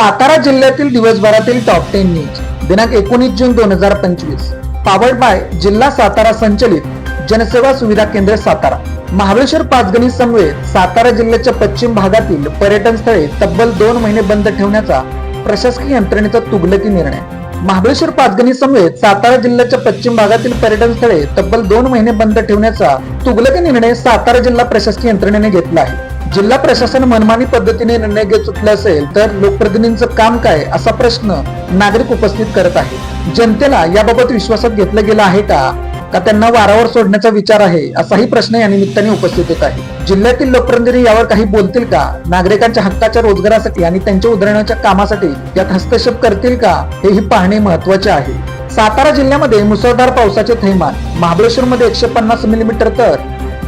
सातारा जिल्ह्यातील दिवसभरातील top ten news दिनांक एकोणीस जून दोन हजार पंचवीस. पावर्ड बाय जिल्हा सातारा संचलित जनसेवा सुविधा केंद्र सातारा. महाबळेश्वर पाचगणी समवेत सातारा जिल्ह्याच्या पश्चिम भागातील पर्यटन स्थळे तब्बल दोन महिने बंद ठेवण्याचा प्रशासकीय यंत्रणेचा तुगलकी निर्णय. महाबळेश्वर पाचगणी समवेत सातारा जिल्ह्याच्या पश्चिम भागातील पर्यटन स्थळे तब्बल दोन महिने बंद ठेवण्याचा तुगलकी निर्णय सातारा जिल्हा प्रशासकीय यंत्रणेने घेतला आहे. जिल्हा प्रशासन मनमानी पद्धतीने निर्णय घेत चुकले असेल तर लोकप्रतिनिधींचं काम काय असा प्रश्न नागरिक उपस्थित करत आहे जनतेला याबाबत विश्वासात घेतलं गेलं आहे का? का त्यांना वारावर सोडण्याचा विचार आहे? असाही प्रश्न या निमित्ताने उपस्थित होत आहे जिल्ह्यातील लोकप्रतिनिधी यावर काही बोलतील का? नागरिकांच्या हक्काच्या रोजगारासाठी आणि त्यांच्या उदरण्याच्या कामासाठी यात हस्तक्षेप करतील का? हेही पाहणे महत्त्वाचे आहे. सातारा जिल्ह्यामध्ये मुसळधार पावसाचे थैमान महाबळेश्वर मध्ये एकशे पन्नास मिलीमीटर तर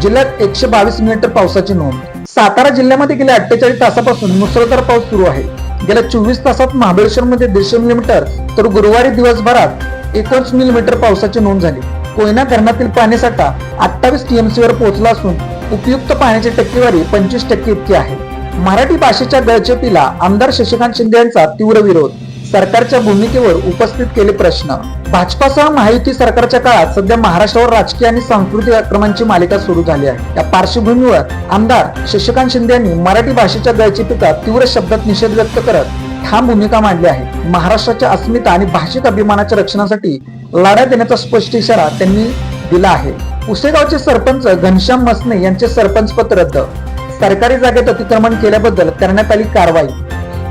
जिल्ह्यात एकशे बावीस मिलीमीटर पावसाची नोंद सातारा जिल्ह्यामध्ये गेल्या अठ्ठेचाळीस तासापासून मुसळधार पाऊस सुरू आहे. गेल्या चोवीस तासात महाबळेश्वरमध्ये दीडशे मिलीमीटर तर गुरुवारी दिवसभरात एकोणीस मिलीमीटर पावसाची नोंद झाली. कोयना धरणातील पाणीसाठा अठ्ठावीस टीएमसी वर पोहोचला असून उपयुक्त पाण्याची टक्केवारी पंचवीस टक्के इतकी आहे. मराठी भाषेच्या गळचेपीला आमदार शशिकांत शिंदे यांचा तीव्र विरोध. सरकारच्या भूमिकेवर उपस्थित केले प्रश्न. भाजपासह महायुती सरकारच्या काळात सध्या महाराष्ट्रावर राजकीय आणि सांस्कृतिक आक्रमणांची मालिका सुरू झाली आहे. या पार्श्वभूमीवर आमदार शशिकांत शिंदे यांनी मराठी भाषेच्या गळचेपीचा तीव्र शब्दात निषेध व्यक्त करत ठाम भूमिका मांडली आहे. महाराष्ट्राच्या अस्मिता आणि भाषिक अभिमानाच्या रक्षणासाठी लढा देण्याचा स्पष्ट इशारा त्यांनी दिला आहे. पुसेगावचे सरपंच घनश्याम मसने यांचे सरपंच पद रद्द. सरकारी जागेत अतिक्रमण केल्याबद्दल करण्यात आली कारवाई.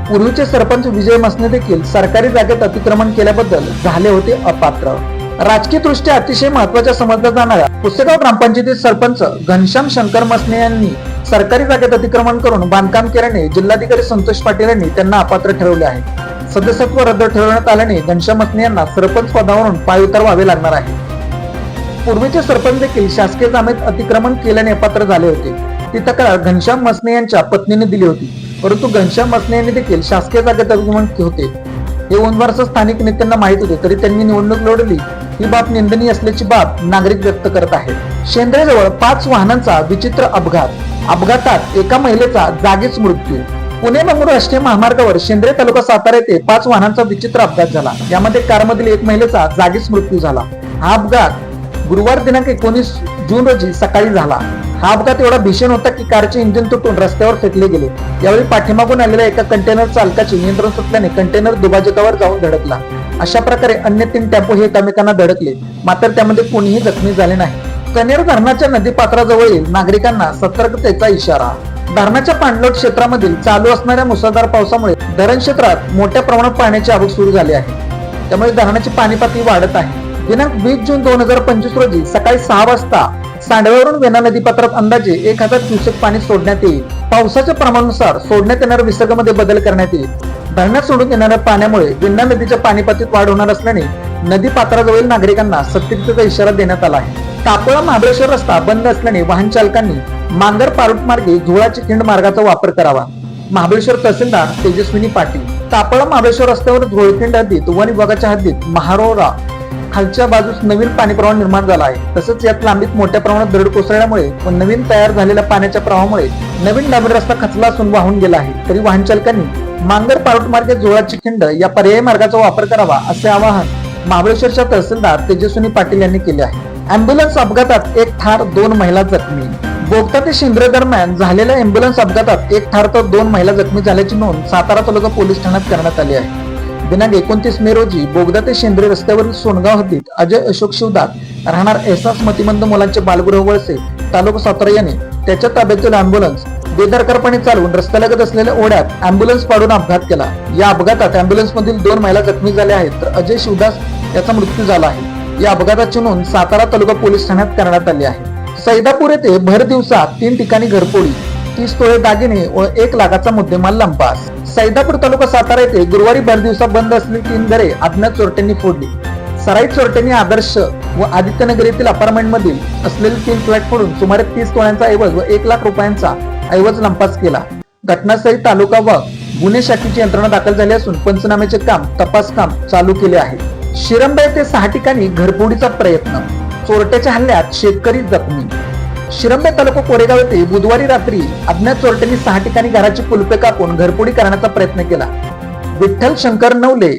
पूर्वीचे सरपंच विजय मसने देखील सरकारी जागेत अतिक्रमण केल्याबद्दल झाले होते अपात्र. राजकीय दृष्ट्या अतिशय महत्त्वाच्या समजल्या जाणाऱ्या पुसेगाव ग्रामपंचायतीत सरपंच घनश्याम शंकर मसने यांनी सरकारी जागेत अतिक्रमण करून बांधकाम केल्याने जिल्हाधिकारी संतोष पाटील यांनी त्यांना अपात्र ठरवले आहे. सदस्यत्व रद्द ठरवण्यात आल्याने घनश्याम मसने यांना सरपंच पदावरून पायउतार व्हावे लागणार आहे. पूर्वीचे सरपंच देखील शासकीय जामेत अतिक्रमण केल्याने अपात्र झाले होते. ती तक्रार घनश्याम मसने यांच्या पत्नीने दिली होती. परंतु घनश्याम असण्याने यांनी देखील शासकीय जागेत अभिमान होते. हे उनवारचं स्थानिक नेत्यांना माहीत होते तरी त्यांनी निवडणूक लढवली. ही बाब निंदनीय असल्याची बाब नागरिक व्यक्त करत आहेत. शेंद्रेजवळ पाच वाहनांचा विचित्र अपघात. अपघातात एका महिलेचा जागीच मृत्यू. पुणे मंगळूर राष्ट्रीय महामार्गावर शेंद्रे तालुका सातारा येथे पाच वाहनांचा विचित्र अपघात झाला. यामध्ये कारमधील एक महिलेचा जागीच मृत्यू झाला. हा अपघात गुरुवार दिनांक एकोणीस जून रोजी सकाळी झाला. हा अपघात एवढा भीषण होता की कारचे इंजिन तुटून रस्त्यावर फेकले गेले. यावेळी पाठीमागून आलेल्या एका कंटेनर चालकाचे नियंत्रण सुटल्याने कंटेनर दुभाजकावर जाऊन धडकला. अशा प्रकारे अन्य तीन टॅम्पो हे एकमेकांना धडकले मात्र त्यामध्ये कोणीही जखमी झाले नाही. कनेर धरणाच्या नदीपात्राजवळील नागरिकांना सतर्कतेचा इशारा. धरणाच्या पाणलोट क्षेत्रामधील चालू असणाऱ्या मुसळधार पावसामुळे धरण क्षेत्रात मोठ्या प्रमाणात पाण्याची आवक सुरू झाली आहे. त्यामुळे धरणाची पाणी पातळी वाढत आहे. दिनांक वीस जून दोन हजार पंचवीस रोजी सकाळी सहा वाजता सांडव्यावरून वेणा नदीपात्रात अंदाजे एक हजार क्युसेक पाणी सोडण्यात येईल. पावसाच्या प्रमाणानुसार सोडण्यात येणाऱ्या विसर्गामध्ये बदल करण्यात येईल. धरणात सोडून येणाऱ्या पाण्यामुळे वेण्णा नदीच्या पाणीपातीत वाढ होणार असल्याने नदी पात्राजवळील नागरिकांना सतर्कतेचा इशारा देण्यात आला आहे. तापोळा महाबळेश्वर रस्ता बंद असल्याने वाहन चालकांनी मांगर पारुट मार्गे धुळाची खिंड मार्गाचा वापर करावा. महाबळेश्वर तहसीलदार तेजस्विनी पाटील. तापळा महाबळेश्वर रस्त्यावर धुळखिंड हद्दीत वन विभागाच्या हद्दीत महारोरा खालच्या बाजूस नवीन पाणी प्रवाह निर्माण झाला आहे. तसंच यात लांबीत मोठ्या प्रमाणात दरड कोसळल्यामुळे व नवीन तयार झालेल्या पाण्याच्या प्रवाहामुळे नवीन डांबरी रस्ता खचला असून वाहून गेला आहे. तरी वाहन चालकांनी मांगर पारोट मार्गे जोळाची खिंड या पर्यायी मार्गाचा वापर करावा असे आवाहन महाबळेश्वरच्या तहसीलदार तेजस्विनी पाटील यांनी केले आहे. अँब्युलन्स अपघातात एक ठार दोन महिला जखमी. बोगता ते शिंद्रे दरम्यान झालेल्या अँब्युलन्स अपघातात एक ठार तर दोन महिला जखमी झाल्याची नोंद सातारा तालुका पोलीस ठाण्यात करण्यात आली आहे. दिनांक एकोणतीस मे रोजी बोगदा ते शेंद्रे रस्त्यावरील सोनगाव हद्दीत अजय अशोक शिवदास राहणार एसास मतिमंद मुलांचे बालगृह वळसे तालुका सातारा याने त्याच्या ताब्यातील अँब्युलन्स बेदरकारपणे चालवून रस्त्यालगत असलेल्या ओढ्यात अँब्युलन्स पाडून अपघात केला. या अपघातात अँब्युलन्स मधील दोन महिला जखमी झाल्या आहेत तर अजय शिवदास याचा मृत्यू झाला आहे. या अपघाताची नोंद सातारा तालुका पोलीस ठाण्यात करण्यात आली आहे. सैदापूर येथे भर दिवसात तीन ठिकाणी घरपोळी तीस तोळे दागिने व एक लाखाचा मुद्देमाल लंपास. सैदापूर तालुका सातारा येथे गुरुवारी भर दिवसा बंद असलेली तीन घरे अज्ञात चोरट्यांनी फोडली. सराई चोरट्यांनी आदर्श व आदित्यनगर येथील अपार्टमेंट मधील असलेले तीन फ्लॅट फोडून सुमारे तीस तोळ्यांचा ऐवज व एक लाख रुपयांचा ऐवज लंपास केला. घटनास्थळी तालुका व गुन्हे शाखेची यंत्रणा दाखल झाली असून पंचनाम्याचे काम तपास काम चालू केले आहे. शिरंबा येथे सहा ठिकाणी घरफोडीचा प्रयत्न. चोरट्याच्या हल्ल्यात शेतकरी जखमी शिरंबे तालुका कोरेगाव येथे बुधवारी रात्री अज्ञात चोरट्यांनी सहा ठिकाणी घराची कुलपे कापून घरफोडी करण्याचा प्रयत्न केला. विठ्ठल शंकर नवले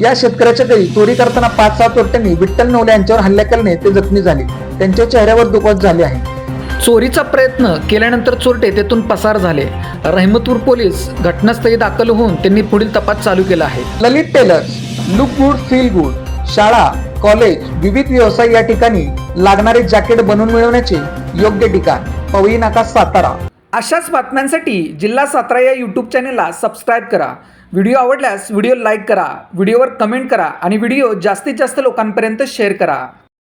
या शेतकऱ्याच्या घरी चोरी करताना पाच सहा चोरट्यांनी विठ्ठल नवले यांच्यावर हल्ला केल्याने ते जखमी झाले. त्यांच्या चेहऱ्यावर दुखापत झाली आहे. चोरीचा प्रयत्न केल्यानंतर चोरटे तेथून पसार झाले. रहमतपूर पोलीस घटनास्थळी दाखल होऊन त्यांनी पुढील तपास चालू केला आहे. Lalit tailors look good feel good शाळा कॉलेज विविध व्यवसाय या ठिकाणी लागणारे जॅकेट बनवून मिळवण्याचे योग्य ठिकाण पवई नाका सातारा. अशाच बातम्यांसाठी जिल्हा सातारा या यूट्यूब चॅनेलला सबस्क्राईब करा. व्हिडिओ आवडल्यास व्हिडिओ लाईक करा व्हिडिओवर कमेंट करा आणि व्हिडिओ जास्तीत जास्त लोकांपर्यंत शेअर करा.